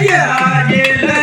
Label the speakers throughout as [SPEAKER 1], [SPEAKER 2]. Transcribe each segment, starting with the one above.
[SPEAKER 1] Yeah.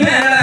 [SPEAKER 1] yeah.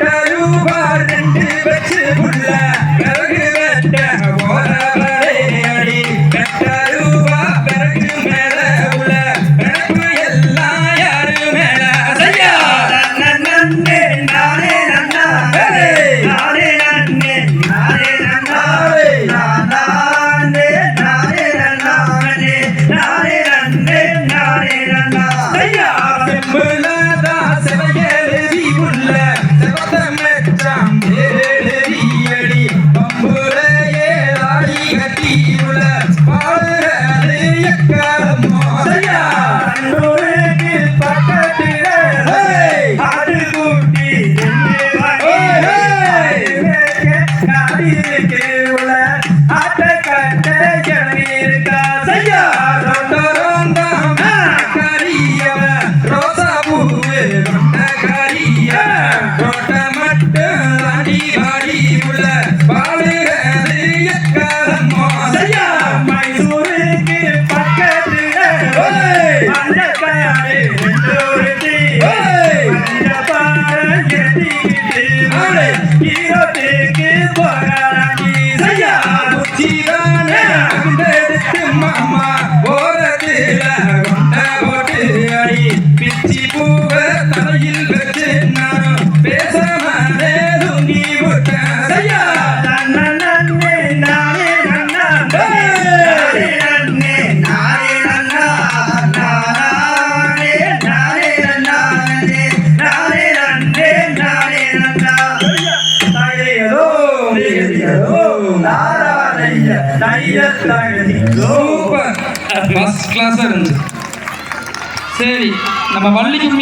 [SPEAKER 2] Kalu ba. Yeah!
[SPEAKER 1] Super first கிளாஸாக இருந்துச்சு. சரி நம்ம வள்ளிக்கும்மி